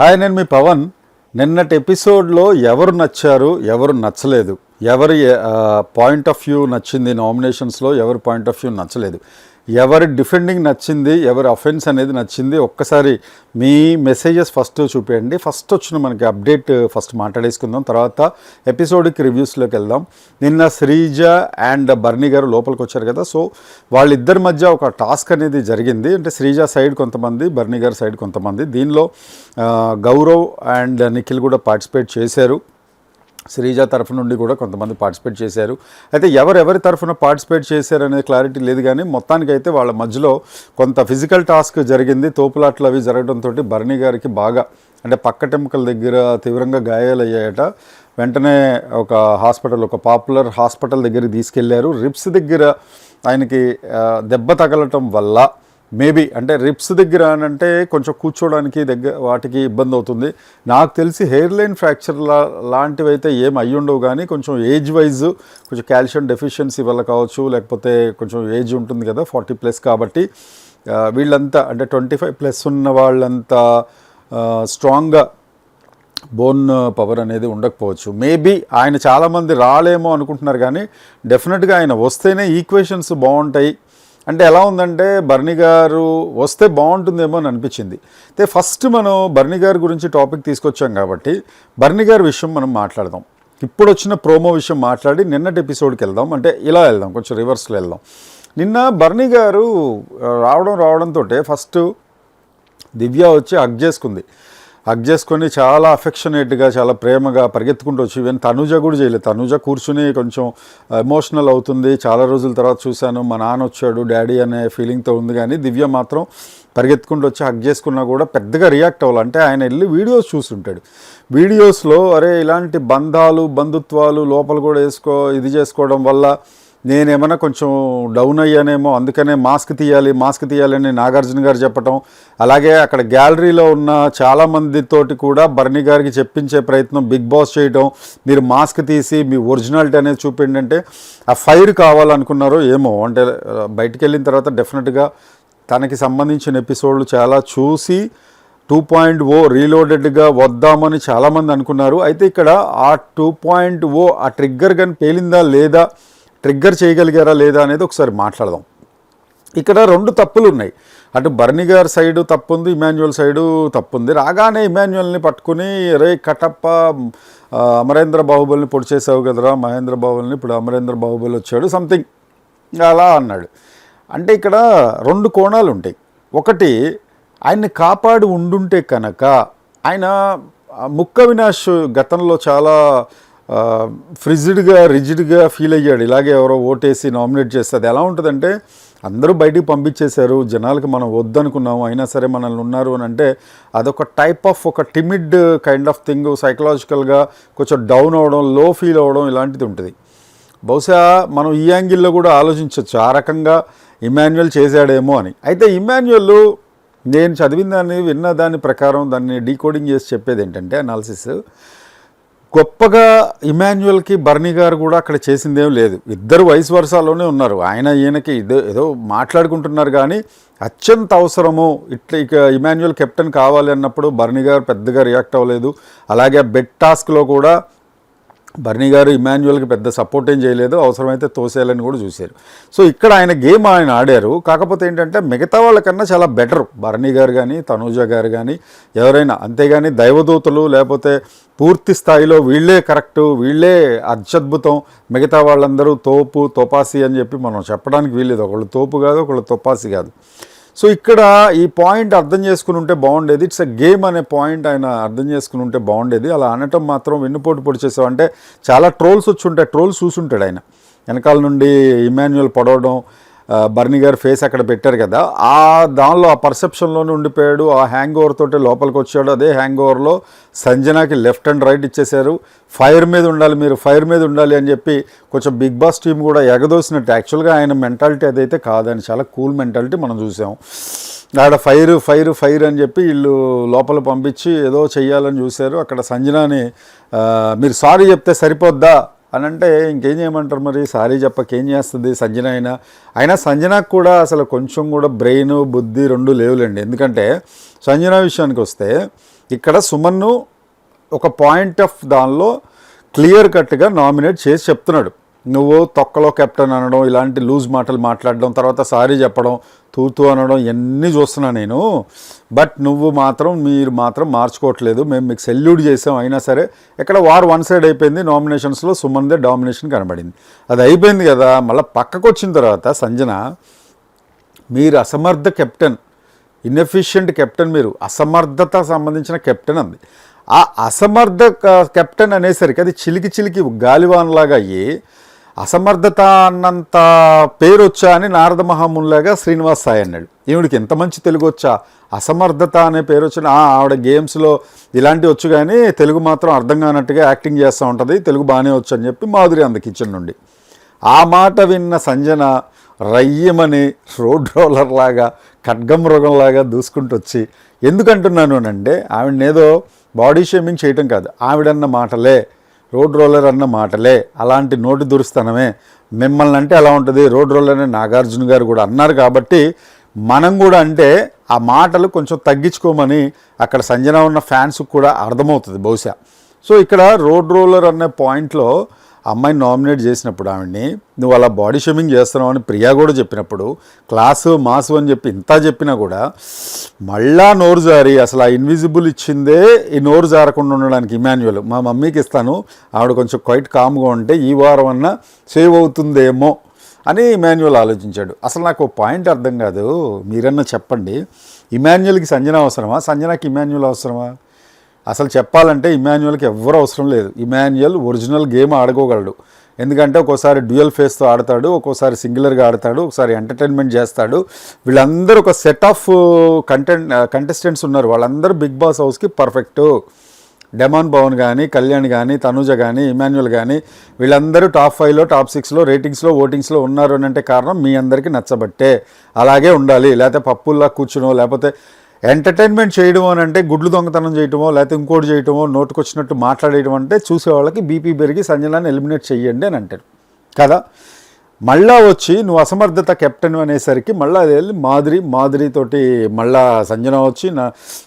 Hi నేను మీ పవన్. నిన్నటి ఎపిసోడ్లో ఎవరు నచ్చారు ఎవరు నచ్చలేదు? ఎవరి పాయింట్ ఆఫ్ వ్యూ నచ్చింది నామినేషన్స్లో ఎవరి పాయింట్ ఆఫ్ వ్యూ నచ్చలేదు? ఎవరి డిఫెండింగ్ నచ్చింది ఎవరి అఫెన్స్ అనేది నచ్చింది ఒక్కసారి మీ మెసేజెస్ ఫస్ట్ చూపించండి ఫస్ట్ వచ్చిన మనకి అప్డేట్ ఫస్ట్ మాట్లాడేసుకుందాం. తర్వాత ఎపిసోడ్కి రివ్యూస్లోకి వెళ్దాం. నిన్న శ్రీజ అండ్ బర్నీ గారు లోపలికి వచ్చారు కదా సో వాళ్ళిద్దరి మధ్య ఒక టాస్క్ అనేది జరిగింది. అంటే శ్రీజ సైడ్ కొంతమంది బర్నీ గారి సైడ్ కొంతమంది. దీనిలో గౌరవ్ అండ్ నిఖిల్ కూడా పార్టిసిపేట్ చేశారు. శ్రీజ తరఫు నుండి కూడా కొంతమంది పార్టిసిపేట్ చేశారు. అయితే ఎవరెవరి తరఫున పార్టిసిపేట్ చేశారు అనేది క్లారిటీ లేదు కానీ మొత్తానికైతే వాళ్ళ మధ్యలో కొంత ఫిజికల్ టాస్క్ జరిగింది. తోపులాట్లు అవి జరగడంతో భరణి గారికి బాగా అంటే పక్కటెముకల దగ్గర తీవ్రంగా గాయాలయ్యాయట. వెంటనే ఒక హాస్పిటల్ ఒక పాపులర్ హాస్పిటల్ దగ్గరికి తీసుకెళ్ళారు. రిప్స్ దగ్గర ఆయనకి దెబ్బ తగలటం వల్ల మేబీ అంటే రిప్స్ దగ్గర అని అంటే కొంచెం కూర్చోవడానికి దగ్గర వాటికి ఇబ్బంది అవుతుంది. నాకు తెలిసి హెయిర్ లైన్ ఫ్రాక్చర్ లా లాంటివి అయితే ఏం అయ్యుండవు కానీ కొంచెం ఏజ్ వైజ్ కొంచెం కాల్షియం డెఫిషియన్సీ వల్ల కావచ్చు లేకపోతే కొంచెం ఏజ్ ఉంటుంది కదా ఫార్టీ ప్లస్ కాబట్టి వీళ్ళంతా అంటే ట్వంటీ ఫైవ్ ప్లస్ ఉన్న వాళ్ళంతా స్ట్రాంగ్గా బోన్ పవర్ అనేది ఉండకపోవచ్చు. మేబీ ఆయన చాలామంది రాలేమో అనుకుంటున్నారు కానీ డెఫినెట్గా ఆయన వస్తేనే ఈక్వేషన్స్ బాగుంటాయి. అంటే ఎలా ఉందంటే బర్ని గారు వస్తే బాగుంటుందేమో అని అనిపించింది. అయితే ఫస్ట్ మనం బర్ని గారి గురించి టాపిక్ తీసుకొచ్చాం కాబట్టి బర్ని గారి విషయం మనం మాట్లాడదాం. ఇప్పుడు వచ్చిన ప్రోమో విషయం మాట్లాడి నిన్నటి ఎపిసోడ్కి వెళ్దాం. అంటే ఇలా వెళ్దాం కొంచెం రివర్స్లో వెళ్దాం. నిన్న బర్ని గారు రావడం రావడంతో ఫస్ట్ దివ్య వచ్చి హక్ చేసుకుంది. హగ్ చేసుకొని చాలా అఫెక్షనేట్గా చాలా ప్రేమగా పరిగెత్తుకుంటూ వచ్చి ఈవెన్ తనుజ కూడా చేయలేదు. తనుజ కూర్చుని కొంచెం ఎమోషనల్ అవుతుంది. చాలా రోజుల తర్వాత చూశాను మా నాన్న వచ్చాడు డాడీ అనే ఫీలింగ్తో ఉంది. కానీ దివ్య మాత్రం పరిగెత్తుకుంటూ వచ్చి హగ్ చేసుకున్నా కూడా పెద్దగా రియాక్ట్ అవ్వాలంటే ఆయన వెళ్ళి వీడియోస్ చూస్తుంటాడు. వీడియోస్లో అరే ఇలాంటి బంధాలు బంధుత్వాలు లోపల కూడా వేసుకో ఇది చేసుకోవడం వల్ల నేనేమన్నా కొంచెం డౌన్ అయ్యానేమో అందుకనే మాస్క్ తీయాలి మాస్క్ తీయాలని నాగార్జున గారు చెప్పటం. అలాగే అక్కడ గ్యాలరీలో ఉన్న చాలామందితోటి కూడా బర్ణి గారికి చెప్పించే ప్రయత్నం బిగ్ బాస్ చేయడం మీరు మాస్క్ తీసి మీ ఒరిజినాలిటీ అనేది చూపిండి అంటే ఆ ఫైర్ కావాలనుకున్నారో ఏమో. అంటే బయటికి వెళ్ళిన తర్వాత డెఫినెట్గా తనకి సంబంధించిన ఎపిసోడ్లు చాలా చూసి టూ పాయింట్ ఓ రీలోడెడ్గా వద్దామని చాలామంది అనుకున్నారు. అయితే ఇక్కడ ఆ టూ పాయింట్ ఓ ఆ ట్రిగ్గర్ కానీ పేలిందా లేదా ట్రిగ్గర్ చేయగలిగారా లేదా అనేది ఒకసారి మాట్లాడదాం. ఇక్కడ రెండు తప్పులు ఉన్నాయి అటు బర్ని గారి సైడు తప్పు ఉంది ఇమాన్యువల్ సైడు తప్పు ఉంది రాగానే ఇమాన్యువల్ని పట్టుకుని రే కటప్ప అమరేంద్ర బాహుబలిని పొడి చేసావు కదరా మహేంద్ర బాహుబలిని ఇప్పుడు అమరేంద్ర బాహుబలి వచ్చాడు సంథింగ్ అలా అన్నాడు. అంటే ఇక్కడ రెండు కోణాలు ఉంటాయి. ఒకటి ఆయన్ని కాపాడి ఉండుంటే కనుక ఆయన ముక్క వినాష్ గతంలో చాలా ఫ్రిజిడ్గా రిజిడ్గా ఫీల్ అయ్యాడు. ఇలాగే ఎవరో ఓటేసి నామినేట్ చేస్తే అది ఎలా ఉంటుందంటే అందరూ బయటికి పంపించేశారు జనాలకి మనం వద్దనుకున్నాము అయినా సరే మనల్ని ఉన్నారు అని అంటే అదొక టైప్ ఆఫ్ ఒక టిమిడ్ కైండ్ ఆఫ్ థింగ్ సైకలాజికల్గా కొంచెం డౌన్ అవ్వడం లో ఫీల్ అవ్వడం ఇలాంటిది ఉంటుంది. బహుశా మనం ఈ యాంగిల్లో కూడా ఆలోచించవచ్చు ఆ రకంగా ఇమాన్యువల్ చేశాడేమో అని. అయితే ఇమాన్యువల్ నేను చదివిన దాన్ని విన్న దాని ప్రకారం దాన్ని డీకోడింగ్ చేసి చెప్పేది ఏంటంటే అనాలిసిస్ గొప్పగా ఇమాన్యువల్కి బర్నీ గారు కూడా అక్కడ చేసిందేం లేదు. ఇద్దరు వయసు వరుసలోనే ఉన్నారు. ఆయన ఈయనకి ఇదో ఏదో మాట్లాడుకుంటున్నారు కానీ అత్యంత అవసరము. ఇట్లా ఇక ఇమాన్యువల్ కెప్టెన్ కావాలి అన్నప్పుడు బర్నీ గారు పెద్దగా రియాక్ట్ అవ్వలేదు. అలాగే బెట్ టాస్క్లో కూడా బర్నీ గారు ఇమాన్యువల్కి పెద్ద సపోర్ట్ ఏం చేయలేదు అవసరమైతే తోసేయాలని కూడా చూశారు. సో ఇక్కడ ఆయన గేమ్ ఆయన ఆడారు. కాకపోతే ఏంటంటే మిగతా వాళ్ళకన్నా చాలా బెటర్ బర్నీ గారు కానీ తనూజ గారు కానీ ఎవరైనా అంతేగాని దైవదూతలు లేకపోతే పూర్తి స్థాయిలో వీళ్ళే కరెక్టు వీళ్ళే అత్యద్భుతం మిగతా వాళ్ళందరూ తోపు తోపాసి అని చెప్పి మనం చెప్పడానికి వీల్లేదు. ఒకళ్ళు తోపు కాదు ఒకళ్ళు తోపాసి కాదు. సో ఇక్కడ ఈ పాయింట్ అర్థం చేసుకుని ఉంటే బాగుండేది. ఇట్స్ ఎ గేమ్ అనే పాయింట్ ఆయన అర్థం చేసుకుని ఉంటే బాగుండేది. అలా అనటం మాత్రం వెన్నుపోటు పొడి చేసావు అంటే చాలా ట్రోల్స్ వచ్చి ఉంటాయి ట్రోల్స్ చూసుంటాడు ఆయన. వెనకాల నుండి ఇమాన్యువల్ పడవడం బర్నీ గారి ఫేస్ అక్కడ పెట్టారు కదా ఆ దానిలో ఆ పర్సెప్షన్లోనే ఉండిపోయాడు ఆ హ్యాంగ్ ఓవర్ తోటి లోపలికి వచ్చాడు అదే హ్యాంగ్ ఓవర్లో సంజనాకి లెఫ్ట్ అండ్ రైట్ ఇచ్చేశారు. ఫైర్ మీద ఉండాలి మీరు ఫైర్ మీద ఉండాలి అని చెప్పి కొంచెం బిగ్ బాస్ టీం కూడా ఎగదోసినట్టు యాక్చువల్గా ఆయన మెంటాలిటీ అదైతే కాదని చాలా కూల్ మెంటాలిటీ మనం చూసాం. ఆడ ఫైర్ ఫైర్ ఫైర్ అని చెప్పి వీళ్ళు లోపల పంపించి ఏదో చెయ్యాలని చూశారు. అక్కడ సంజనాని మీరు సారీ చెప్తే సరిపోద్దా? అని అంటే ఇంకేం చేయమంటారు మరి? సారీ చెప్పక ఏం చేస్తుంది సంజన అయినా? అయినా సంజనకు కూడా అసలు కొంచెం కూడా బ్రెయిన్ బుద్ధి రెండు లేవులేండి. ఎందుకంటే సంజన విషయానికి వస్తే ఇక్కడ సుమన్ను ఒక పాయింట్ ఆఫ్ దానిలో క్లియర్ కట్గా నామినేట్ చేసి చెప్తున్నాడు. నువ్వు తొక్కలో కెప్టెన్ అనడం ఇలాంటి లూజ్ మాటలు మాట్లాడడం తర్వాత సారీ చెప్పడం తూతూ అనడం ఇవన్నీ చూస్తున్నా నేను. బట్ నువ్వు మాత్రం మీరు మాత్రం మార్చుకోవట్లేదు. మేము మీకు సెల్యూట్ చేసాం. అయినా సరే ఇక్కడ వార్ వన్ సైడ్ అయిపోయింది. నామినేషన్స్లో సుమన్దే డామినేషన్ కనబడింది. అది అయిపోయింది కదా. మళ్ళీ పక్కకు వచ్చిన తర్వాత సంజన మీరు అసమర్థ కెప్టెన్ ఇన్ఎఫిషియంట్ కెప్టెన్ మీరు అసమర్థత సంబంధించిన కెప్టెన్ అంది. ఆ అసమర్థ కెప్టెన్ అనేసరికి అది చిలికి చిలికి గాలివాన్లాగా అయ్యి అసమర్థత అన్నంత పేరు వచ్చా అని నారద మహామునిలాగా శ్రీనివాస్ సాయి అన్నాడు. ఈవిడికి ఎంత మంచి తెలుగు వచ్చా? అసమర్థత అనే పేరు వచ్చిన ఆ, ఆవిడ గేమ్స్లో ఇలాంటివి వచ్చు కానీ తెలుగు మాత్రం అర్థం కానట్టుగా యాక్టింగ్ చేస్తూ ఉంటుంది తెలుగు బాగానే వచ్చు అని చెప్పి మాధురి అంద కిచెన్ నుండి. ఆ మాట విన్న సంజన రయ్యమని రోడ్ రోలర్ లాగా ఖడ్గం మృగంలాగా దూసుకుంటూ వచ్చి ఎందుకంటున్నాను? అంటే ఆవిడనేదో బాడీ షేమింగ్ చేయటం కాదు ఆవిడన్న మాటలే రోడ్ రోలర్ అన్న మాటలే. అలాంటి నోటి దురుస్తనమే. మిమ్మల్ని అంటే అలా ఉంటుంది. రోడ్ రోలర్ అని నాగార్జున గారు కూడా అన్నారు కాబట్టి మనం కూడా అంటే ఆ మాటలు కొంచెం తగ్గించుకోమని అక్కడ సంజన ఉన్న ఫ్యాన్స్కి కూడా అర్థమవుతుంది బహుశా. సో ఇక్కడ రోడ్ రోలర్ అనే పాయింట్లో అమ్మాయిని నామినేట్ చేసినప్పుడు ఆవిడ్ని నువ్వు అలా బాడీ షేమింగ్ చేస్తున్నావు అని ప్రియా కూడా చెప్పినప్పుడు క్లాసు మాసు అని చెప్పి ఇంత చెప్పినా కూడా మళ్ళా నోరు జారి అసలు ఆ ఇన్విజిబుల్ ఇచ్చిందే ఈ నోరు జారకుండా ఉండడానికి ఇమాన్యువల్ మా మమ్మీకి ఇస్తాను ఆవిడ కొంచెం క్వైట్ కామ్గా ఉంటే ఈ వారం అన్నా సేవ్ అవుతుందేమో అని ఇమాన్యువల్ ఆలోచించాడు. అసలు నాకు పాయింట్ అర్థం కాదు. మీరన్నా చెప్పండి. ఇమాన్యువల్కి సంజన అవసరమా? సంజనకి ఇమాన్యువల్ అవసరమా? అసలు చెప్పాలంటే ఇమాన్యువల్కి ఎవ్వరు అవసరం లేదు. ఇమాన్యువల్ ఒరిజినల్ గేమ్ ఆడుకోగలడు. ఎందుకంటే ఒక్కోసారి డ్యూయల్ ఫేస్తో ఆడతాడు ఒక్కోసారి సింగులర్గా ఆడతాడు ఒకసారి ఎంటర్టైన్మెంట్ చేస్తాడు. వీళ్ళందరూ ఒక సెట్ ఆఫ్ కంటెంట్ కంటెస్టెంట్స్ ఉన్నారు. వాళ్ళందరూ బిగ్ బాస్ హౌస్కి పర్ఫెక్ట్. డెమాన్ భవన్ కానీ కళ్యాణ్ కానీ తనుజ కానీ ఇమాన్యువల్ కానీ వీళ్ళందరూ టాప్ ఫైవ్లో టాప్ సిక్స్లో రేటింగ్స్లో ఓటింగ్స్లో ఉన్నారు అని అంటే కారణం మీ అందరికీ నచ్చబట్టే. అలాగే ఉండాలి. లేకపోతే పప్పుల్లా కూర్చునో లేకపోతే ఎంటర్టైన్మెంట్ చేయడం అని అంటే గుడ్లు దొంగతనం చేయటమో లేకపోతే ఇంకోటి చేయటమో నోటుకొచ్చినట్టు మాట్లాడేయడం అంటే చూసేవాళ్ళకి బీపీ పెరిగి సంజనాన్ని ఎలిమినేట్ చేయండి అని అంటారు. కదా? మళ్ళా వచ్చి నువ్వు అసమర్థత కెప్టెన్ అనేసరికి మళ్ళీ అది వెళ్ళి మాదిరి మాదిరితోటి మళ్ళా సంజన వచ్చి నా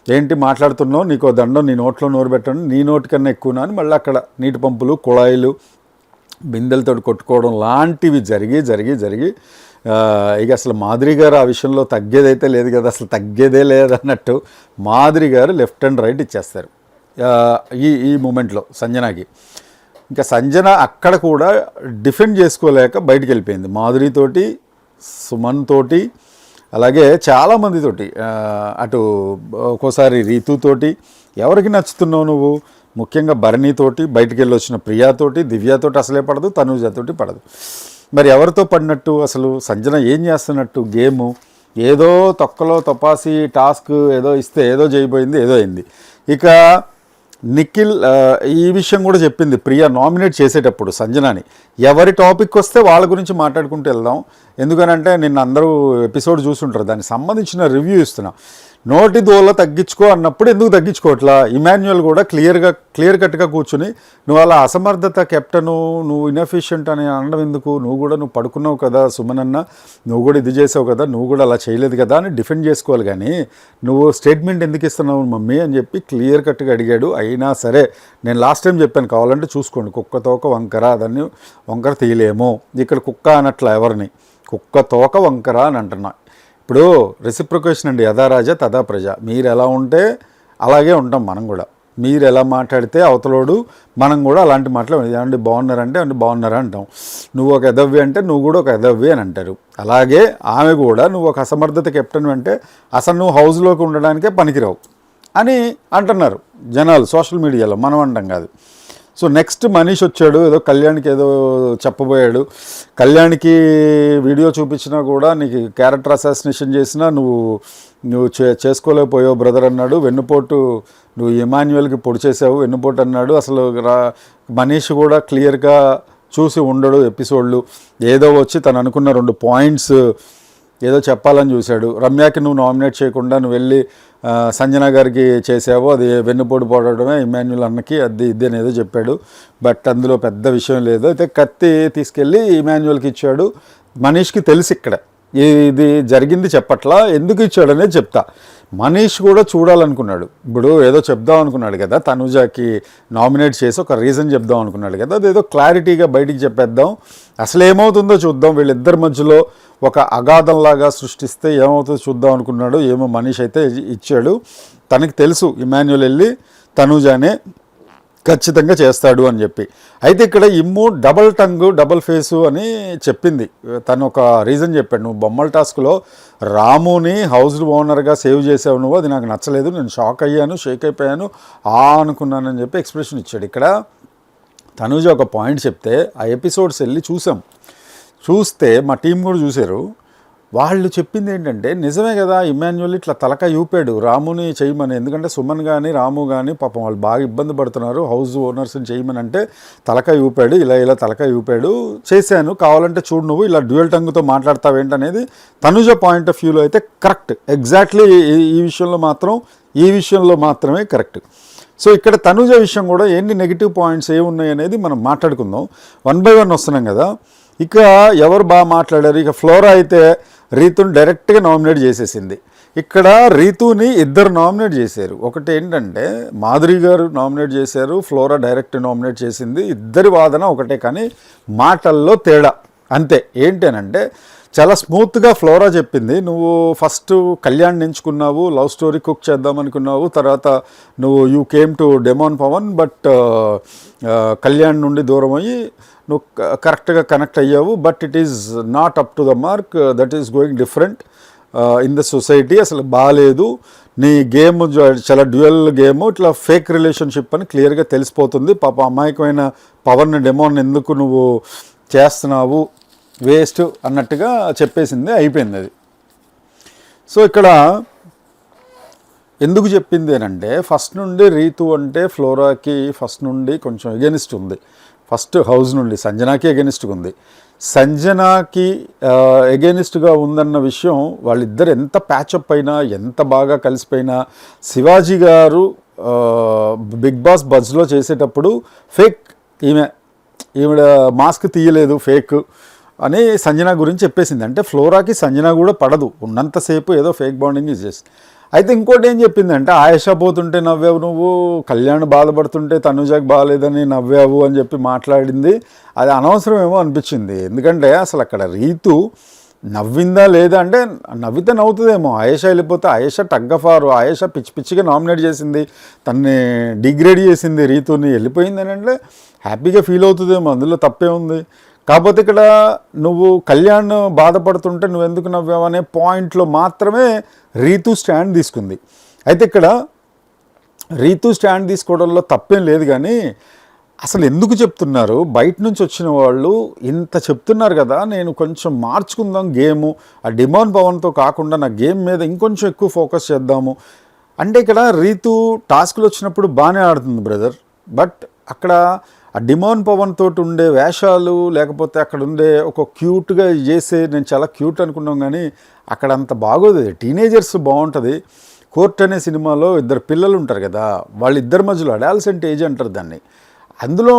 ఏంటి మాట్లాడుతున్నావు? నీకు దండం నీ నోట్లో నోరు పెట్టండి నీ నోటి కన్నా ఎక్కువ అని మళ్ళీ అక్కడ నీటి పంపులు కుళాయిలు బిందెలతో కొట్టుకోవడం లాంటివి జరిగి జరిగి జరిగి ఇక అసలు మాదిరి గారు ఆ విషయంలో తగ్గేదైతే లేదు కదా అసలు తగ్గేదే లేదన్నట్టు మాదిరి గారు లెఫ్ట్ అండ్ రైట్ ఇచ్చేస్తారు. ఈ ఈ మూమెంట్లో సంజనాకి. ఇంకా సంజన అక్కడ కూడా డిఫెండ్ చేసుకోలేక బయటికి వెళ్ళిపోయింది మాధురితోటి సుమన్ తోటి అలాగే చాలామందితోటి అటు ఒక్కోసారి రీతుతోటి ఎవరికి నచ్చుతున్నావు నువ్వు? ముఖ్యంగా భరణితోటి బయటికి వెళ్ళి వచ్చిన ప్రియాతోటి దివ్యతోటి అసలే పడదు తనుజతోటి పడదు. మరి ఎవరితో పడినట్టు? అసలు సంజన ఏం చేస్తున్నట్టు? గేము? ఏదో తొక్కలో తపాసి టాస్క్ ఏదో ఇస్తే ఏదో చేయబోయింది ఏదో అయింది. ఇక నిఖిల్ ఈ విషయం కూడా చెప్పింది. ప్రియా నామినేట్ చేసేటప్పుడు సంజనాని. ఎవరి టాపిక్ వస్తే వాళ్ళ గురించి మాట్లాడుకుంటూ వెళ్దాం. ఎందుకనంటే నిన్న అందరూ ఎపిసోడ్ చూసుంటారు. దానికి సంబంధించిన రివ్యూ ఇస్తున్నాం. నోటి దోల తగ్గించుకో అన్నప్పుడు ఎందుకు తగ్గించుకోవట్లా? ఇమాన్యువల్ కూడా క్లియర్గా క్లియర్ కట్గా కూర్చుని నువ్వు అలా అసమర్థత కెప్టెను నువ్వు ఇన్ఎఫిషియంట్ అని అనడం ఎందుకు? నువ్వు కూడా నువ్వు పడుకున్నావు కదా సుమనన్న నువ్వు కూడా ఇది చేసావు కదా నువ్వు కూడా అలా చేయలేదు కదా అని డిఫెండ్ చేసుకోవాలి కానీ నువ్వు స్టేట్మెంట్ ఎందుకు ఇస్తున్నావు మమ్మీ? అని చెప్పి క్లియర్ కట్గా అడిగాడు. అయినా సరే నేను లాస్ట్ టైం చెప్పాను కావాలంటే చూసుకోండి కుక్క తోక వంకర దాన్ని వంకర తీయలేము. ఇక్కడ కుక్క అనట్లా ఎవరిని? కుక్క తోక వంకర అని అంటున్నా. ఇప్పుడు రెసిప్రికేషన్ అండి. యథా రాజా తదా ప్రజ. మీరు ఎలా ఉంటే అలాగే ఉంటాం మనం కూడా. మీరు ఎలా మాట్లాడితే అవతలోడు మనం కూడా అలాంటి మాటలు ఏమండి బాగున్నారంటే అంటే బాగున్నారా? అంటాం. నువ్వు ఒక ఎదవ్వి అంటే నువ్వు కూడా ఒక ఎదవ్వి అని అంటారు. అలాగే ఆమె కూడా నువ్వు ఒక అసమర్థత కెప్టెన్ అంటే అసలు నువ్వు హౌస్లోకి ఉండడానికే పనికిరావు అని అంటున్నారు జనాలు సోషల్ మీడియాలో. మనం అంటాం కాదు. సో నెక్స్ట్ మనీష్ వచ్చాడు ఏదో కళ్యాణ్కి ఏదో చెప్పబోయాడు. కళ్యాణ్కి వీడియో చూపించినా కూడా నీకు క్యారెక్టర్ అసాసినేషన్ చేసినా నువ్వు నువ్వు చే చేసుకోలేకపోయావు బ్రదర్ అన్నాడు. వెన్నుపోటు నువ్వు ఇమాన్యువల్కి పొడి చేసావు వెన్నుపోటు అన్నాడు. అసలు రా మనీష్ కూడా క్లియర్గా చూసి ఉండడు ఎపిసోడ్లు ఏదో వచ్చి తను అనుకున్న రెండు పాయింట్స్ ఏదో చెప్పాలని చూశాడు. రమ్యకి నువ్వు నామినేట్ చేయకుండా నువ్వు వెళ్ళి సంజన గారికి చేసావు అది వెన్నుపోటు పోడటమే ఇమాన్యుల్ అన్నకి అది ఇది అని ఏదో చెప్పాడు. బట్ అందులో పెద్ద విషయం లేదు. అయితే కత్తి తీసుకెళ్ళి ఇమాన్యుల్కి ఇచ్చాడు. మనీష్కి తెలుసు ఇక్కడ. ఇది జరిగింది చెప్పట్లా? ఎందుకు ఇచ్చాడనే చెప్తా. మనీష్ కూడా చూడాలనుకున్నాడు. ఇప్పుడు ఏదో చెప్దాం అనుకున్నాడు కదా తనుజాకి నామినేట్ చేసి ఒక రీజన్ చెప్దాం అనుకున్నాడు కదా అదేదో క్లారిటీగా బయటికి చెప్పేద్దాం. అసలు ఏమవుతుందో చూద్దాం. వీళ్ళిద్దరి మధ్యలో ఒక అగాధంలాగా సృష్టిస్తే ఏమవుతుందో చూద్దాం అనుకున్నాడు. ఏమో మనీష్ అయితే ఇచ్చాడు. తనకి తెలుసు ఇమాన్యుల్ వెళ్ళి తనుజానే ఖచ్చితంగా చేస్తాడు అని చెప్పి. అయితే ఇక్కడ ఇమ్ము డబల్ టంగ్ డబల్ ఫేసు అని చెప్పింది. తను ఒక రీజన్ చెప్పాడు. నువ్వు బొమ్మల టాస్క్లో రాముని హౌస్ ఓనర్గా సేవ్ చేసావు నువ్వు. అది నాకు నచ్చలేదు. నేను షాక్ అయ్యాను షేక్ అయిపోయాను. ఆ అనుకున్నానని చెప్పి ఎక్స్ప్రెషన్ ఇచ్చాడు. ఇక్కడ తనుజ ఒక పాయింట్ చెప్తే ఆ ఎపిసోడ్స్ వెళ్ళి చూసాం. చూస్తే మా టీం కూడా చూశారు వాళ్ళు చెప్పింది ఏంటంటే నిజమే కదా ఇమాన్యుల్ ఇట్లా తలక యూపాడు రాముని చేయమని. ఎందుకంటే సుమన్ కానీ రాము కానీ పాపం వాళ్ళు బాగా ఇబ్బంది పడుతున్నారు. హౌస్ ఓనర్స్ని చేయమని అంటే తలక యూపాడు ఇలా ఇలా తలక యూపాడు చేశాను కావాలంటే చూడు నువ్వు ఇలా డ్యూయల్ టంగ్తో మాట్లాడతావేంటనేది తనుజ పాయింట్ ఆఫ్ వ్యూలో అయితే కరెక్ట్ ఎగ్జాక్ట్లీ ఈ విషయంలో మాత్రం ఈ విషయంలో మాత్రమే కరెక్ట్ సో ఇక్కడ తనుజ విషయం కూడా ఎన్ని నెగిటివ్ పాయింట్స్ ఏమున్నాయి అనేది మనం మాట్లాడుకుందాం. వన్ బై వన్ వస్తున్నాం కదా. ఇక ఎవరు బాగా మాట్లాడారు? ఇక ఫ్లోరా అయితే రీతుని డైరెక్ట్గా నామినేట్ చేసేసింది. ఇక్కడ రీతుని ఇద్దరు నామినేట్ చేశారు. ఒకటి ఏంటంటే మాధురి గారు నామినేట్ చేశారు ఫ్లోరా డైరెక్ట్ నామినేట్ చేసింది ఇద్దరి వాదన ఒకటే కానీ మాటల్లో తేడా. అంతే. ఏంటనంటే చాలా స్మూత్గా ఫ్లోరా చెప్పింది నువ్వు ఫస్ట్ కళ్యాణ్ ఎంచుకున్నావు లవ్ స్టోరీ కుక్ చేద్దాం అనుకున్నావు తర్వాత నువ్వు you came to demon Pavan but Kalyan నుండి దూరం అయ్యి నువ్వు కరెక్ట్గా కనెక్ట్ అయ్యావు but it is not up to the mark that is going different in the society అసలు బాగాలేదు నీ గేమ్ చాలా డ్యూయల్ గేమ్ ఇట్లా ఫేక్ రిలేషన్షిప్ అని క్లియర్గా తెలిసిపోతుంది. పాప అమాయకమైన పవర్ని డెమోన్ ఎందుకు నువ్వు చేస్తున్నావు? వేస్ట్ అన్నట్టుగా చెప్పేసింది. అయిపోయింది అది. సో ఇక్కడ ఎందుకు చెప్పింది అంటే ఫస్ట్ నుండి రీతు అంటే ఫ్లోరాకి ఫస్ట్ నుండి కొంచెం ఎగెనిస్ట్ ఉంది. ఫస్ట్ హౌస్ నుండి సంజనాకి ఎగెనిస్ట్గా ఉంది. సంజనాకి ఎగెనిస్ట్గా ఉందన్న విషయం వాళ్ళిద్దరు ఎంత ప్యాచప్ అయినా ఎంత బాగా కలిసిపోయినా శివాజీ గారు బిగ్ బాస్ బజ్లో చేసేటప్పుడు ఫేక్ ఈమె ఈవిడ మాస్క్ తీయలేదు ఫేక్ అని సంజన గురించి చెప్పేసింది. అంటే ఫ్లోరాకి సంజన కూడా పడదు. ఉన్నంతసేపు ఏదో ఫేక్ బాండింగ్ యూజ్ చేసి అయితే ఇంకోటి ఏం చెప్పిందంటే ఆయేషా పోతుంటే నవ్వావు నువ్వు కళ్యాణ్ బాధపడుతుంటే తనుజాకి బాగాలేదని నవ్వావు అని చెప్పి మాట్లాడింది. అది అనవసరమేమో అనిపించింది. ఎందుకంటే అసలు అక్కడ రీతు నవ్విందా లేదా అంటే నవ్వితే నవ్వుతుందేమో. ఆయేషా వెళ్ళిపోతే ఆయేష టగ్గఫారు ఆయేష పిచ్చి పిచ్చిగా నామినేట్ చేసింది. తన్ని డిగ్రేడ్ చేసింది రీతుని. వెళ్ళిపోయింది అని అంటే హ్యాపీగా ఫీల్ అవుతుందేమో. అందులో తప్పే ఉంది. కాకపోతే ఇక్కడ నువ్వు కళ్యాణ్ బాధపడుతుంటే నువ్వు ఎందుకు నవ్వావు అనే పాయింట్లో మాత్రమే రీతు స్టాండ్ తీసుకుంది. అయితే ఇక్కడ రీతు స్టాండ్ తీసుకోవడంలో తప్పేం లేదు కానీ అసలు ఎందుకు చెప్తున్నారు? బయట నుంచి వచ్చిన వాళ్ళు ఇంత చెప్తున్నారు కదా నేను కొంచెం మార్చుకుందాం గేము ఆ డిమాండ్ పవన్తో కాకుండా నా గేమ్ మీద ఇంకొంచెం ఎక్కువ ఫోకస్ చేద్దాము. అంటే ఇక్కడ రీతు టాస్క్లు వచ్చినప్పుడు బాగానే ఆడుతుంది బ్రదర్ బట్ అక్కడ ఆ డిమాండ్ పవన్ తోటి ఉండే వేషాలు లేకపోతే అక్కడ ఉండే ఒక క్యూట్గా చేసే నేను చాలా క్యూట్ అనుకున్నాం కానీ అక్కడ అంత బాగోదు. టీనేజర్స్ బాగుంటుంది. కోర్ట్ అనే సినిమాలో ఇద్దరు పిల్లలు ఉంటారు కదా వాళ్ళిద్దరి మధ్యలో అడాల్సెంట్ ఏజ్ అంటారు దాన్ని. అందులో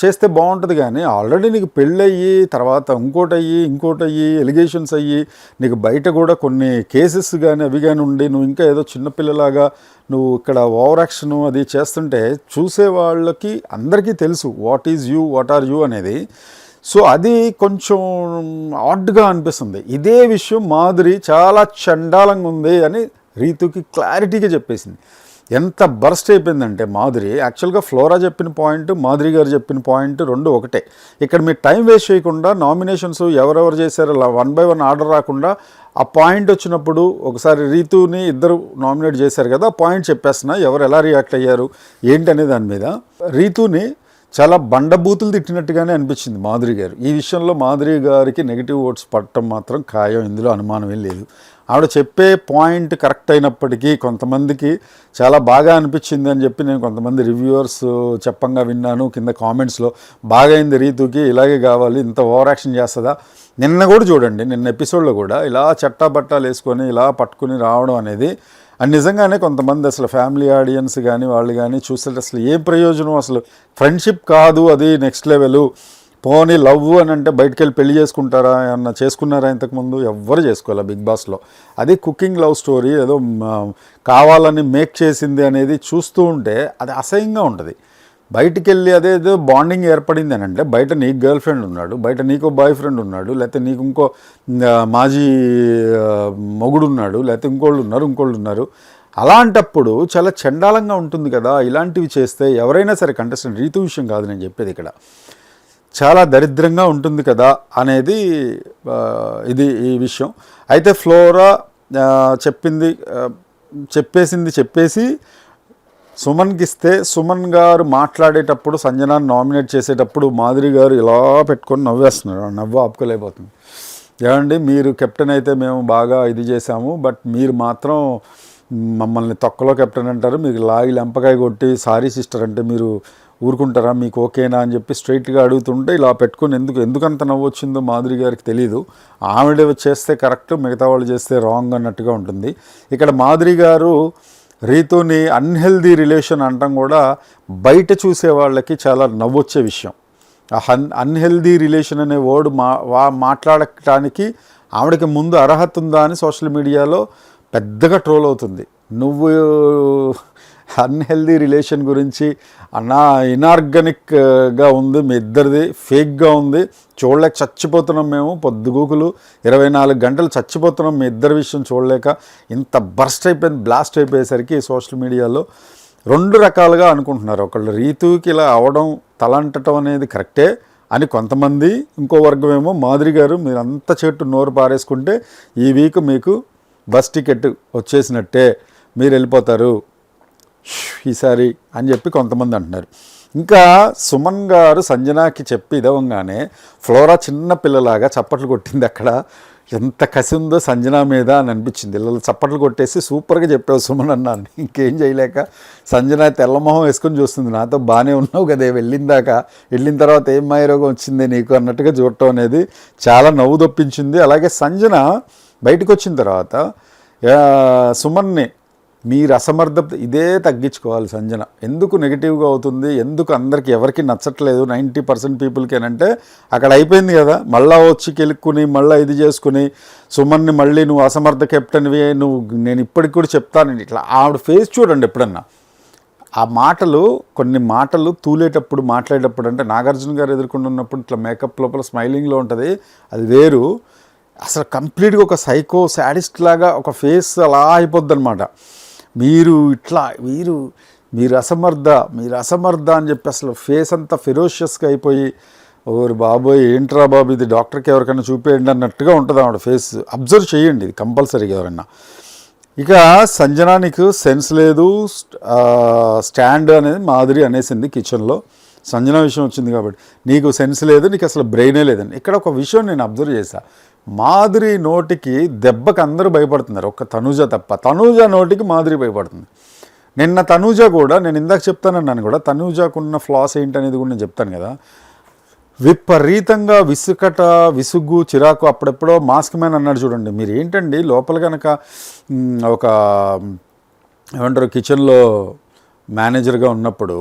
చేస్తే బాగుంటుంది కానీ ఆల్రెడీ నీకు పెళ్ళయ్యి తర్వాత ఇంకోటి అయ్యి ఇంకోటి అయ్యి ఎలిగేషన్స్ అయ్యి నీకు బయట కూడా కొన్ని కేసెస్ కానీ అవి కానీ ఉండి నువ్వు ఇంకా ఏదో చిన్నపిల్లలాగా నువ్వు ఇక్కడ ఓవర్ యాక్షన్ అది చేస్తుంటే చూసే వాళ్ళకి అందరికీ తెలుసు what is you what are you అనేది. సో అది కొంచెం ఆడ్గా అనిపిస్తుంది. ఇదే విషయం మాధురి చాలా చండాలంగా ఉంది అని రీతుకి క్లారిటీగా చెప్పేసింది. ఎంత బర్స్ట్ అయిపోయిందంటే మాధురి యాక్చువల్గా ఫ్లోరా చెప్పిన పాయింట్ మాధురి గారు చెప్పిన పాయింట్ రెండు ఒకటే. ఇక్కడ మీరు టైం వేస్ట్ చేయకుండా నామినేషన్స్ ఎవరెవరు చేశారో అలా వన్ బై వన్ ఆర్డర్ రాకుండా ఆ పాయింట్ వచ్చినప్పుడు ఒకసారి రీతుని ఇద్దరు నామినేట్ చేశారు కదా ఆ పాయింట్ చెప్పేస్తున్నా ఎవరు ఎలా రియాక్ట్ అయ్యారు ఏంటి అనే దాని మీద. రీతుని చాలా బండబూతులు తిట్టినట్టుగానే అనిపించింది మాధురి గారు. ఈ విషయంలో మాధురి గారికి నెగిటివ్ ఓట్స్ పట్టడం మాత్రం ఖాయం. ఇందులో అనుమానం ఏం లేదు. ఆవిడ చెప్పే పాయింట్ కరెక్ట్ అయినప్పటికీ కొంతమందికి చాలా బాగా అనిపించింది అని చెప్పి నేను కొంతమంది రివ్యూవర్స్ చెప్పంగా విన్నాను. కింద కామెంట్స్లో బాగా అయింది రీతుకి ఇలాగే కావాలి ఇంత ఓవర్ యాక్షన్ చేస్తుందా? నిన్న కూడా చూడండి నిన్న ఎపిసోడ్లో కూడా ఇలా చట్టా బట్టాలు వేసుకొని ఇలా పట్టుకుని రావడం అనేది అండ్ నిజంగానే కొంతమంది అసలు ఫ్యామిలీ ఆడియన్స్ కానీ వాళ్ళు కానీ చూస్తే అసలు ఏ ప్రయోజనం? అసలు ఫ్రెండ్షిప్ కాదు అది నెక్స్ట్ లెవెల్ పోనీ లవ్ అని అంటే బయటికి వెళ్ళి పెళ్ళి చేసుకుంటారా? ఏమన్నా చేసుకున్నారా ఇంతకుముందు? ఎవ్వరు చేసుకోవాలి బిగ్ బాస్లో అది కుకింగ్ లవ్ స్టోరీ ఏదో కావాలని మేక్ చేసింది అనేది చూస్తూ ఉంటే అది అసహ్యంగా ఉంటుంది. బయటికి వెళ్ళి అదేదో బాండింగ్ ఏర్పడింది అని అంటే బయట నీకు గర్ల్ ఫ్రెండ్ ఉన్నాడు బయట నీకు బాయ్ ఫ్రెండ్ ఉన్నాడు లేకపోతే నీకు ఇంకో మాజీ మొగుడు ఉన్నాడు లేకపోతే ఇంకోళ్ళు ఉన్నారు ఇంకోళ్ళు ఉన్నారు. అలాంటప్పుడు చాలా చండాలంగా ఉంటుంది కదా ఇలాంటివి చేస్తే ఎవరైనా సరే కంటెస్టెంట్ రీతు విషయం కాదు నేను చెప్పేది ఇక్కడ. చాలా దరిద్రంగా ఉంటుంది కదా అనేది ఇది ఈ విషయం. అయితే ఫ్లోరా చెప్పింది చెప్పేసింది చెప్పేసి సుమన్కి ఇస్తే సుమన్ గారు మాట్లాడేటప్పుడు సంజనాన్ని నామినేట్ చేసేటప్పుడు మాధురి గారు ఇలా పెట్టుకొని నవ్వేస్తున్నారు. ఆ నవ్వు ఆపుకోలేకపోతుంది. ఏమండి మీరు కెప్టెన్ అయితే మేము బాగా ఇది చేసాము బట్ మీరు మాత్రం మమ్మల్ని తొక్కలో కెప్టెన్ అంటారు. మీకు లాగి లెంపకాయ కొట్టి సారీ సిస్టర్ అంటే మీరు ఊరుకుంటారా? మీకు ఓకేనా? అని చెప్పి స్ట్రైట్గా అడుగుతుంటే ఇలా పెట్టుకొని ఎందుకు ఎందుకంత నవ్వు వచ్చిందో మాధురి గారికి తెలియదు ఆవిడ చేస్తే కరెక్ట్ మిగతా వాళ్ళు చేస్తే రాంగ్ అన్నట్టుగా ఉంటుంది. ఇక్కడ మాధురి గారు రీతుని అన్హెల్దీ రిలేషన్ అంటాం కూడా బయట చూసే వాళ్ళకి చాలా నవ్వొచ్చే విషయం. అన్ అన్హెల్దీ రిలేషన్ అనే వర్డ్ మా వా మాట్లాడటానికి ఆవిడకి ముందు అర్హత ఉందా అని సోషల్ మీడియాలో పెద్దగా ట్రోల్ అవుతుంది. నువ్వు అన్హెల్దీ రిలేషన్ గురించి అన్నా ఇనార్గానిక్గా ఉంది. మీ ఇద్దరిది ఫేక్గా ఉంది. చూడలేక చచ్చిపోతున్నాం మేము పొద్దుగూకులు. ఇరవై నాలుగు గంటలు చచ్చిపోతున్నాం మీ ఇద్దరి విషయం చూడలేక. ఇంత బర్స్ట్ అయిపోయింది బ్లాస్ట్ అయిపోయేసరికి సోషల్ మీడియాలో రెండు రకాలుగా అనుకుంటున్నారు. ఒకళ్ళు రీతుకి ఇలా అవడం తలంటటం అనేది కరెక్టే అని కొంతమంది ఇంకో వర్గమేమో మాదిరి గారు మీరు అంత చెట్టు నోరు పారేసుకుంటే ఈ వీక్ మీకు బస్ టికెట్ వచ్చేసినట్టే. మీరు వెళ్ళిపోతారు. ఈసారి అని చెప్పి కొంతమంది అంటున్నారు. ఇంకా సుమన్ గారు సంజనాకి చెప్పి ఇదవంగానే ఫ్లోరా చిన్న పిల్లలాగా చప్పట్లు కొట్టింది అక్కడ. ఎంత కసి ఉందో సంజన మీద అని అనిపించింది. ఇళ్ళలో చప్పట్లు కొట్టేసి సూపర్గా చెప్పావు సుమన్ అన్నాను ఇంకేం చేయలేక సంజన తెల్లమొహం వేసుకొని చూస్తుంది. నాతో బాగానే ఉన్నావు కదే వెళ్ళిందాక వెళ్ళిన తర్వాత ఏం మాయరోగం వచ్చింది నీకు? అన్నట్టుగా చూడటం అనేది చాలా నవ్వు తప్పించింది. అలాగే సంజన బయటకు వచ్చిన తర్వాత సుమన్ని మీరు అసమర్థ ఇదే తగ్గించుకోవాలి సంజన. ఎందుకు నెగిటివ్గా అవుతుంది? ఎందుకు అందరికి ఎవరికి నచ్చట్లేదు? నైంటీ పర్సెంట్ పీపుల్కి అంటే అక్కడ అయిపోయింది కదా. మళ్ళా వచ్చి కెలుక్కుని మళ్ళీ ఇది చేసుకుని సుమన్ని మళ్ళీ నువ్వు అసమర్థ కెప్టెన్వి నువ్వు నేను ఇప్పటికి కూడా చెప్తాను. ఇట్లా ఆవిడ ఫేస్ చూడండి ఎప్పుడన్నా. ఆ మాటలు కొన్ని మాటలు తూలేటప్పుడు మాట్లాడేటప్పుడు అంటే నాగార్జున గారు ఎదుర్కొంటున్నప్పుడు ఇట్లా మేకప్ లోపల స్మైలింగ్లో ఉంటుంది. అది వేరు. అసలు కంప్లీట్గా ఒక సైకో శాడిస్ట్ లాగా ఒక ఫేస్ అలా అయిపోద్ది అనమాట మీరు ఇట్లా మీరు మీరు అసమర్థ మీరు అసమర్థ అని చెప్పి అసలు ఫేస్ అంతా ఫెరోషియస్గా అయిపోయి ఓరు బాబోయ్ ఏంట్రా బాబు ఇది? డాక్టర్కి ఎవరికైనా చూపేయండి అన్నట్టుగా ఉంటుంది ఆవిడ ఫేస్. అబ్జర్వ్ చేయండి ఇది కంపల్సరీగా ఎవరన్నా ఇక సంజన నీకు సెన్స్ లేదు స్టాండ్ అనేది మాదిరి అనేసింది కిచెన్లో. సంజన విషయం వచ్చింది కాబట్టి. నీకు సెన్స్ లేదు నీకు అసలు బ్రెయినే లేదని ఇక్కడ ఒక విషయం నేను అబ్జర్వ్ చేశా. మాదిరి నోటికి దెబ్బకి అందరూ భయపడుతున్నారు. ఒక్క తనూజ తప్ప. తనూజ నోటికి మాదిరి భయపడుతుంది. నిన్న తనూజ కూడా నేను ఇందాక చెప్తానన్నాను కూడా తనూజకున్న ఫ్లాస్ ఏంటనేది కూడా నేను చెప్తాను కదా. విపరీతంగా విసుకట విసుగు చిరాకు అప్పుడెప్పుడో మాస్క్ మ్యాన్ అన్నాడు చూడండి. మీరు ఏంటండి? లోపల కనుక ఒక ఏమంటారు కిచెన్లో మేనేజర్గా ఉన్నప్పుడు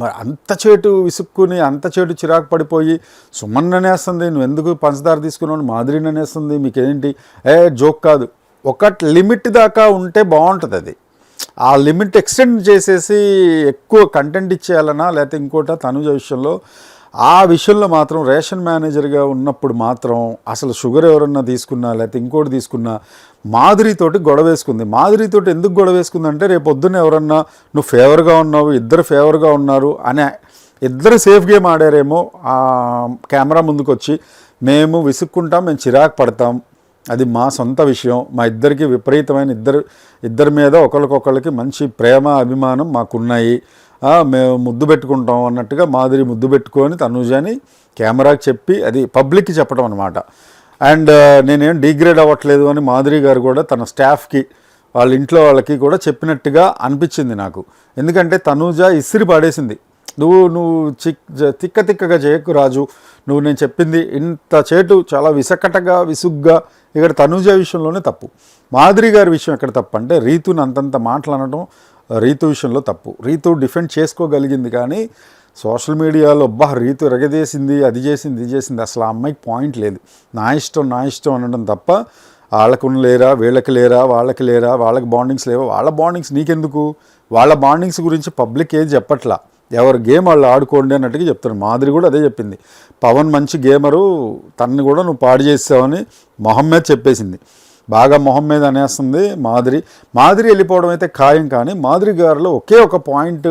మరి అంత చేటు విసుక్కుని అంత చేటు చిరాకు పడిపోయి సుమన్ అనేస్తుంది నువ్వు ఎందుకు పంచదార తీసుకున్నావు? మాదిరిని అనేస్తుంది మీకేంటి? ఏ జోక్ కాదు. ఒకటి లిమిట్ దాకా ఉంటే బాగుంటుంది అది ఆ లిమిట్ ఎక్స్టెండ్ చేసేసి ఎక్కువ కంటెంట్ ఇచ్చేయాలనా? లేకపోతే ఇంకోట తనుజ విషయంలో ఆ విషయంలో మాత్రం రేషన్ మేనేజర్గా ఉన్నప్పుడు మాత్రం అసలు షుగర్ ఎవరన్నా తీసుకున్నా లేకపోతే ఇంకోటి తీసుకున్నా మాధురితోటి గొడవ వేసుకుంది. మాధురితోటి ఎందుకు గొడవ వేసుకుంది అంటే రేపు పొద్దున్న ఎవరన్నా నువ్వు ఫేవర్గా ఉన్నావు ఇద్దరు ఫేవర్గా ఉన్నారు అనే ఇద్దరు సేఫ్ గేమ్ ఆడారేమో ఆ కెమెరా ముందుకు వచ్చి మేము విసుక్కుంటాం మేము చిరాకు పడతాం. అది మా సొంత విషయం. మా ఇద్దరికి విపరీతమైన ఇద్దరు ఇద్దరి మీద ఒకరికొకరికి మంచి ప్రేమ అభిమానం మాకున్నాయి. మేము ముద్దు పెట్టుకుంటాం అన్నట్టుగా మాదిరి ముద్దు పెట్టుకొని తనుజని కెమెరాకి చెప్పి అది పబ్లిక్కి చెప్పడం అనమాట అండ్ నేనేం డిగ్రేడ్ అవ్వట్లేదు అని మాధురి గారు కూడా తన స్టాఫ్కి వాళ్ళ ఇంట్లో వాళ్ళకి కూడా చెప్పినట్టుగా అనిపించింది నాకు. ఎందుకంటే తనూజ ఇసిరి పడేసింది. నువ్వు నువ్వు చిక్ జ- తిక్క తిక్కగా చేయకు రాజు. నువ్వు నేను చెప్పింది ఇంత చేటు చాలా విసకటగా విసుగ్గా ఇక్కడ తనూజ విషయంలోనే తప్పు. మాధురి గారి విషయం ఎక్కడ తప్పు అంటే రీతుని అంతంత మాట్లాడటం రీతు విషయంలో తప్పు. రీతు డిఫెండ్ చేసుకోగలిగింది కానీ సోషల్ మీడియాలో అబ్బా రీతు ఎరగదేసింది అది చేసింది ఇది చేసింది అసలు ఆ అమ్మాయికి పాయింట్ లేదు. నా ఇష్టం నా ఇష్టం అనడం తప్ప వాళ్ళకు లేరా వీళ్ళకి లేరా వాళ్ళకి లేరా వాళ్ళకి బాండింగ్స్ లేవా వాళ్ళ బాండింగ్స్ నీకెందుకు? వాళ్ళ బాండింగ్స్ గురించి పబ్లిక్ ఏది చెప్పట్లా? ఎవరు గేమ్ వాళ్ళు ఆడుకోండి అన్నట్టుగా చెప్తారు మాదిరి కూడా అదే చెప్పింది. పవన్ మంచి గేమరు తనని కూడా నువ్వు పాడు చేసావని మొహమ్మద్ చెప్పేసింది. బాగా మొహం మీద అనేస్తుంది. మాదిరి మాదిరి వెళ్ళిపోవడం అయితే ఖాయం కానీ మాదిరి గారిలో ఒకే ఒక పాయింట్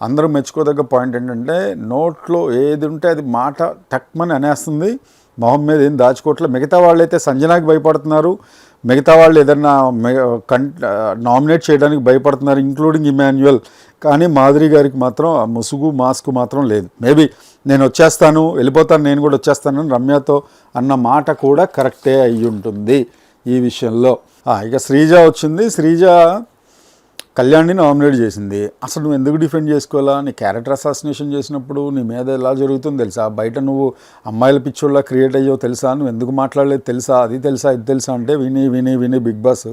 అందరూ మెచ్చుకోదగ్గ పాయింట్ ఏంటంటే నోట్లో ఏది ఉంటే అది మాట టక్మని అనేస్తుంది. మొహం మీద ఏం దాచుకోవట్లేదు మిగతా వాళ్ళు అయితే సంజనాకి భయపడుతున్నారు. మిగతా వాళ్ళు ఏదన్నా కన్ నామినేట్ చేయడానికి భయపడుతున్నారు ఇంక్లూడింగ్ ఇమాన్యువల్ కానీ మాధురి గారికి మాత్రం ఆ ముసుగు మాస్క్ మాత్రం లేదు. మేబీ నేను వచ్చేస్తాను వెళ్ళిపోతాను నేను కూడా వచ్చేస్తాను అని రమ్యతో అన్న మాట కూడా కరెక్టే అయి ఉంటుంది ఈ విషయంలో. ఇక శ్రీజ వచ్చింది. శ్రీజ కళ్యాణ్ని నామినేట్ చేసింది. అసలు నువ్వు ఎందుకు డిఫెండ్ చేసుకోవాలా? నీ క్యారెక్టర్ అసాసినేషన్ చేసినప్పుడు నీ మీద ఎలా జరుగుతుందో తెలుసా? బయట నువ్వు అమ్మాయిల పిచ్చోళ్ళ క్రియేట్ అయ్యో తెలుసా? నువ్వు ఎందుకు మాట్లాడలేదు తెలుసా? అది తెలుసా? ఇది తెలుసా? అంటే విని విని విని బిగ్ బాస్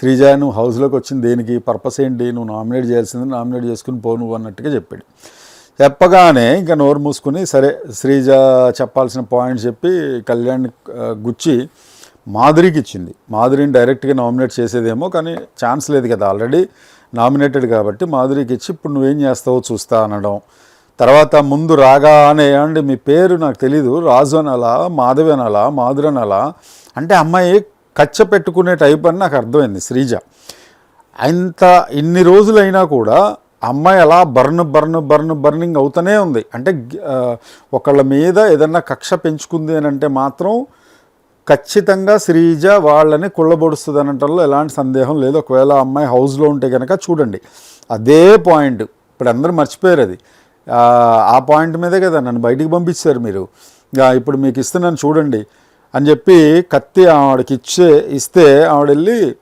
శ్రీజ నువ్వు హౌస్లోకి వచ్చింది దేనికి? పర్పస్ ఏంటి? నువ్వు నామినేట్ చేయాల్సింది నామినేట్ చేసుకుని పో నువ్వు అన్నట్టుగా చెప్పాడు. చెప్పగానే ఇంకా నోరు మూసుకుని సరే శ్రీజ చెప్పాల్సిన పాయింట్ చెప్పి కళ్యాణ్ గుచ్చి మాధురికి ఇచ్చింది. మాధురిని డైరెక్ట్గా నామినేట్ చేసేదేమో కానీ ఛాన్స్ లేదు కదా ఆల్రెడీ. నామినేటెడ్ కాబట్టి మాధురికి ఇచ్చి ఇప్పుడు నువ్వేం చేస్తావో చూస్తా అనడం. తర్వాత ముందు రాగా అనే అండి మీ పేరు నాకు తెలీదు. రాజు అనాలా మాధవి అనాలా మాధురి అనాలా? అంటే అమ్మాయి కచ్చ పెట్టుకునే టైప్ అని నాకు అర్థమైంది శ్రీజ. ఇంత ఇన్ని రోజులైనా కూడా అమ్మాయి అలా బర్న్ బర్న్ బర్న్ బర్నింగ్ అవుతూనే ఉంది. అంటే ఒకళ్ళ మీద ఏదన్నా కక్ష పెంచుకుంది అని అంటే మాత్రం ఖచ్చితంగా శ్రీజ వాళ్ళని కుళ్ళబొడుస్తుంది అనటంలో ఎలాంటి సందేహం లేదు. ఒకవేళ అమ్మాయి హౌస్లో ఉంటే కనుక చూడండి. అదే పాయింట్. ఇప్పుడు అందరూ మర్చిపోయారు అది. ఆ, పాయింట్ మీదే కదా నన్ను బయటికి పంపించారు మీరు. ఇప్పుడు మీకు ఇస్తున్నాను చూడండి. అని చెప్పి కత్తి ఆవిడకి ఇచ్చే ఇస్తే ఆవిడ వెళ్ళి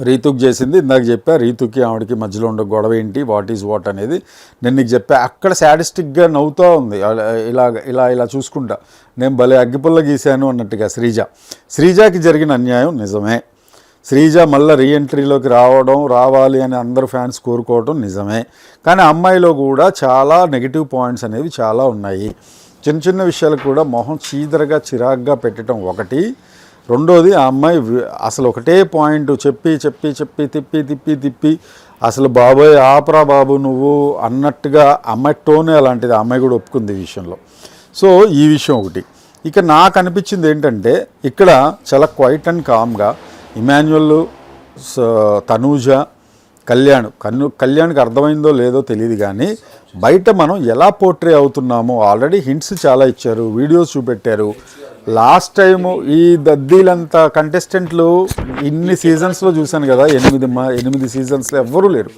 రీతుక్ చేసింది. ఇందాక చెప్పా రీతుక్కి ఆవిడకి మధ్యలో ఉండే గొడవ ఏంటి వాట్ ఈజ్ వాట్ అనేది. నేను నీకు చెప్పా అక్కడ సాడిస్టిక్గా నవ్వుతూ ఉంది. అలా- ఇలా ఇలా ఇలా చూసుకుంటా. నేను భలే అగ్గిపుల్ల గీశాను అన్నట్టుగా శ్రీజ. శ్రీజకి జరిగిన అన్యాయం నిజమే. శ్రీజ మళ్ళీ రీఎంట్రీలోకి రావడం రావాలి అని అందరు ఫ్యాన్స్ కోరుకోవడం నిజమే. కానీ అమ్మాయిలో కూడా చాలా నెగిటివ్ పాయింట్స్ అనేవి చాలా ఉన్నాయి. చిన్న చిన్న విషయాలు కూడా మొహం చీదరగా చిరాగ్గా పెట్టడం ఒకటి. రెండోది ఆ అమ్మాయి అసలు ఒకటే పాయింట్ చెప్పి చెప్పి చెప్పి తిప్పి తిప్పి తిప్పి అసలు బాబోయ్ ఆపరా బాబు నువ్వు అన్నట్టుగా అమ్మాయి టోనే అలాంటిది. అమ్మాయి కూడా ఒప్పుకుంది ఈ విషయంలో. సో ఈ విషయం ఒకటి. ఇక నాకు అనిపించింది ఏంటంటే ఇక్కడ చాలా క్వైట్ అండ్ కామ్గా ఇమాన్యువల్ తనూజ కళ్యాణ్. కన్ను కళ్యాణ్కి అర్థమైందో లేదో తెలియదు కానీ బయట మనం ఎలా పోర్ట్రే అవుతున్నామో ఆల్రెడీ హింట్స్ చాలా ఇచ్చారు వీడియోస్ చూపెట్టారు. లాస్ట్ టైము ఈ దద్దీలంతా కంటెస్టెంట్లు ఇన్ని సీజన్స్లో చూశాను కదా ఎనిమిది మా ఎనిమిది సీజన్స్లో ఎవ్వరూ లేరు.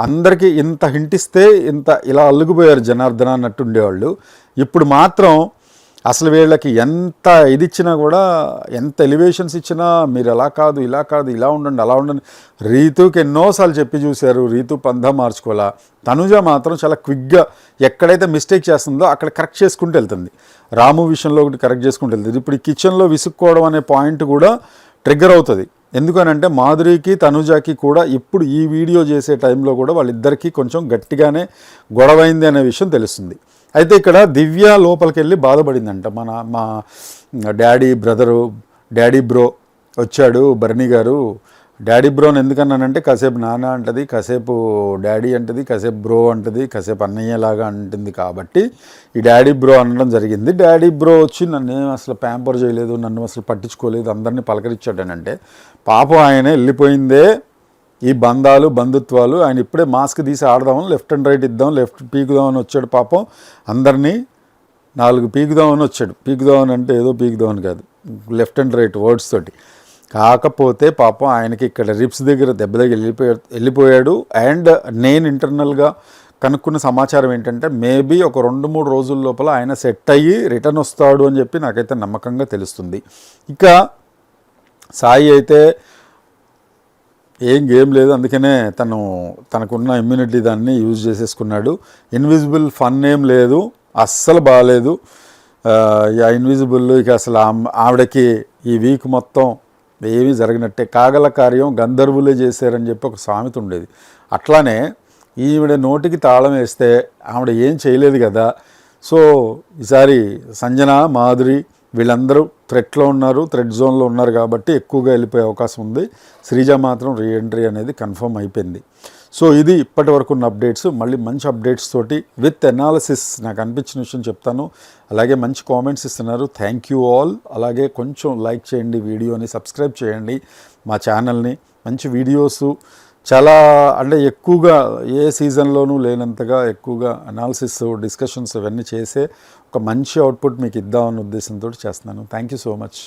అందరికీ ఇంత హింటిస్తే ఇంత ఇలా అల్లుకుపోయారు జనార్దన అన్నట్టు ఉండేవాళ్ళు. ఇప్పుడు మాత్రం అసలు వీళ్ళకి ఎంత ఇది ఇచ్చినా కూడా ఎంత ఎలివేషన్స్ ఇచ్చినా మీరు ఎలా కాదు ఇలా కాదు ఇలా ఉండండి అలా ఉండండి. రీతుకి ఎన్నోసార్లు చెప్పి చూశారు రీతు పంధా మార్చుకోవాలా? తనుజ మాత్రం చాలా క్విక్గా ఎక్కడైతే మిస్టేక్ చేస్తుందో అక్కడ కరెక్ట్ చేసుకుంటూ వెళ్తుంది. రాము విషయంలో ఒకటి కరెక్ట్ చేసుకుంటూ వెళ్తుంది. ఇప్పుడు ఈ కిచెన్లో విసుక్కోవడం అనే పాయింట్ కూడా ట్రిగ్గర్ అవుతుంది. ఎందుకనంటే మాధురికి తనుజాకి కూడా ఇప్పుడు ఈ వీడియో చేసే టైంలో కూడా వాళ్ళిద్దరికీ కొంచెం గట్టిగానే గొడవైంది అనే విషయం తెలుస్తుంది. అయితే ఇక్కడ దివ్య లోపలికి వెళ్ళి బాధపడిందంట. మన మా డాడీ బ్రదరు డాడీ బ్రో వచ్చాడు బర్ణి గారు. డాడీ బ్రోని ఎందుకన్నానంటే కాసేపు నాన్న అంటది కాసేపు డాడీ అంటది కాసేపు బ్రో అంటది కాసేపు అన్నయ్యలాగా అంటుంది కాబట్టి ఈ డాడీ బ్రో అనడం జరిగింది. డాడీ బ్రో వచ్చి నన్ను ఏం అసలు ప్యాంపర్ చేయలేదు నన్ను అసలు పట్టించుకోలేదు అందరినీ పలకరించాడనంటే పాపం ఆయన వెళ్ళిపోయిందే ఈ బంధాలు బంధుత్వాలు ఆయన ఇప్పుడే మాస్క్ తీసి ఆడదాం లెఫ్ట్ అండ్ రైట్ ఇద్దాం లెఫ్ట్ పీకుదామని వచ్చాడు పాపం. అందరినీ నాలుగు పీకుదామని వచ్చాడు. పీకుదామని అంటే ఏదో పీకుదామని కాదు. లెఫ్ట్ అండ్ రైట్ వర్డ్స్ తోటి. కాకపోతే పాపం ఆయనకి ఇక్కడ రిప్స్ దగ్గర దెబ్బ దగ్గర వెళ్ళిపోయాడు వెళ్ళిపోయాడు. అండ్ నేను ఇంటర్నల్గా కనుక్కున్న సమాచారం ఏంటంటే మేబీ ఒక రెండు మూడు రోజుల లోపల ఆయన సెట్ అయ్యి రిటర్న్ వస్తాడు అని చెప్పి నాకైతే నమ్మకంగా తెలుస్తుంది. ఇక సాయి అయితే ఏం గేమ్ లేదు అందుకనే తను తనకున్న ఇమ్యూనిటీ దాన్ని యూజ్ చేసేసుకున్నాడు. ఇన్విజిబుల్ ఫన్ ఏం లేదు అస్సలు బాగాలేదు ఆ, ఇన్విజిబుల్ ఇక అసలు ఆవిడకి ఈ వీక్ మొత్తం ఏమీ జరిగినట్టే. కాగల కార్యం గంధర్వులే చేశారని చెప్పి ఒక సామెత ఉండేది. అట్లానే ఈవిడ నోటికి తాళం వేస్తే ఆవిడ ఏం చేయలేదు కదా. సో ఈసారి సంజన మాధురి వీళ్ళందరూ థ్రెట్లో ఉన్నారు థ్రెడ్ జోన్లో ఉన్నారు కాబట్టి ఎక్కువగా వెళ్ళిపోయే అవకాశం ఉంది. శ్రీజ మాత్రం రీఎంట్రీ అనేది కన్ఫర్మ్ అయిపోయింది. సో ఇది ఇప్పటి వరకు ఉన్న అప్డేట్స్ మళ్ళీ మంచి అప్డేట్స్ తోటి విత్ ఎనాలిసిస్ నాకు అనిపించిన విషయం చెప్తాను. అలాగే మంచి కామెంట్స్ ఇస్తున్నారు. థ్యాంక్ యూ ఆల్ అలాగే కొంచెం లైక్ చేయండి వీడియోని సబ్స్క్రైబ్ చేయండి మా ఛానల్ని మంచి వీడియోస్ చాలా అంటే ఎక్కువగా ఏ సీజన్లోనూ లేనంతగా ఎక్కువగా అనాలిసిస్ డిస్కషన్స్ ఇవన్నీ చేసే ఒక మంచి అవుట్పుట్ మీకు ఇద్దామన్న ఉద్దేశంతో చేస్తున్నాను. Thank you so much